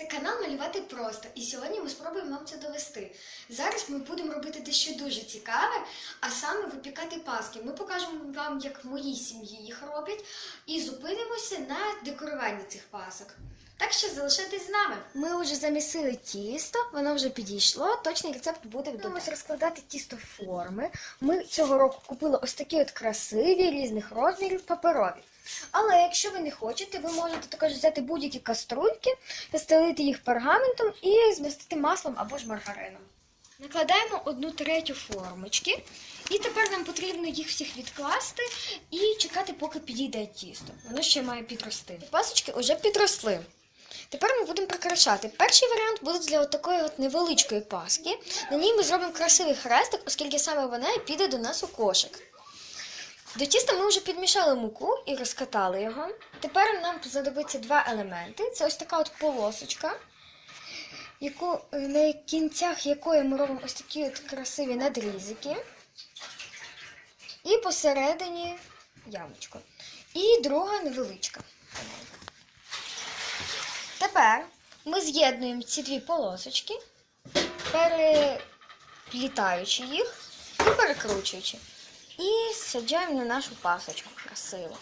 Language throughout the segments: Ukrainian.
Це канал малювати просто, і сьогодні ми спробуємо вам це довести. Зараз ми будемо робити дещо дуже цікаве, а саме випікати паски. Ми покажемо вам, як в моїй сім'ї їх роблять, і зупинимося на декоруванні цих пасок. Так що залишайтесь з нами. Ми вже замісили тісто, воно вже підійшло. Точний рецепт буде Будемо розкладати тісто в форми. Ми цього року купили ось такі от красиві різних розмірів паперові. Але якщо ви не хочете, ви можете також взяти будь-які каструльки, застелити їх пергаментом і змастити маслом або ж маргарином. Накладаємо одну третю формочки, і тепер нам потрібно їх всіх відкласти і чекати, поки підійде тісто. Воно ще має підрости. Пасочки вже підросли. Тепер ми будемо прикрашати. Перший варіант буде для такої невеличкої паски. На ній ми зробимо красивий хрестик, оскільки саме вона і піде до нас у кошик. До тіста ми вже підмішали муку і розкатали його. Тепер нам знадобиться два елементи. Це ось така от полосочка, на кінцях якої ми робимо ось такі от красиві надрізики. І посередині ямочко. І друга невеличка. Тепер ми з'єднуємо ці дві полосочки, переплітаючи їх і перекручуючи. І саджаємо на нашу пасочку красиво.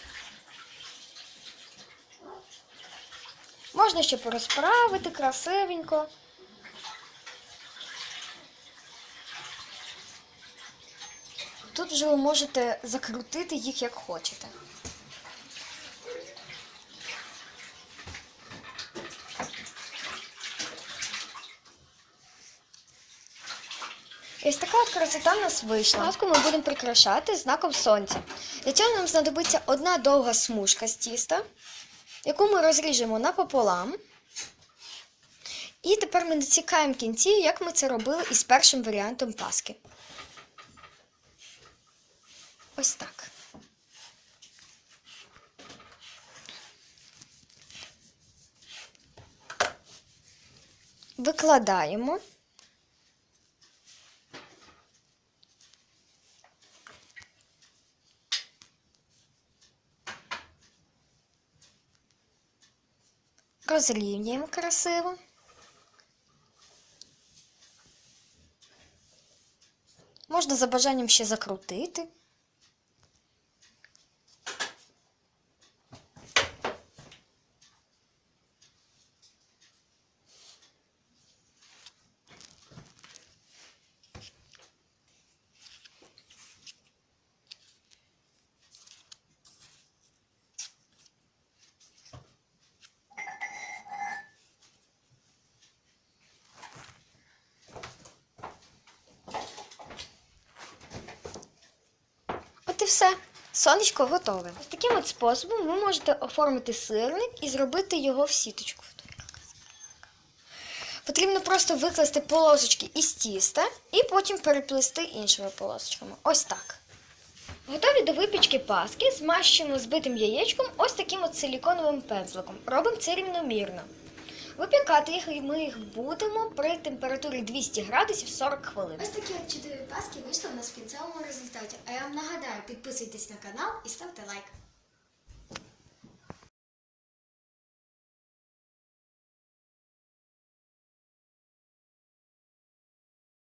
Можна ще порозправити красивенько. Тут вже ви можете закрутити їх як хочете. Ось така от красота в нас вийшла. Маску ми будемо прикрашати знаком сонця. Для цього нам знадобиться одна довга смужка з тіста, яку ми розріжемо напополам. І тепер ми націкаємо кінці, як ми це робили із першим варіантом паски. Ось так. Викладаємо. Розрівнюємо красиво. Можна за бажанням ще закрутити. Все. Сонечко готове. Ось таким от способом ви можете оформити сирник і зробити його в сіточку. Потрібно просто викласти полосочки із тіста і потім переплести іншими полосочками. Ось так. Готові до випічки паски змащуємо збитим яєчком ось таким от силіконовим пензликом. Робимо це рівномірно. Випікати їх і ми їх будемо при температурі 200 градусів 40 хвилин. Ось такі чудові паски вийшли в нас в кінцевому результаті. А я вам нагадаю, підписуйтесь на канал і ставте лайк.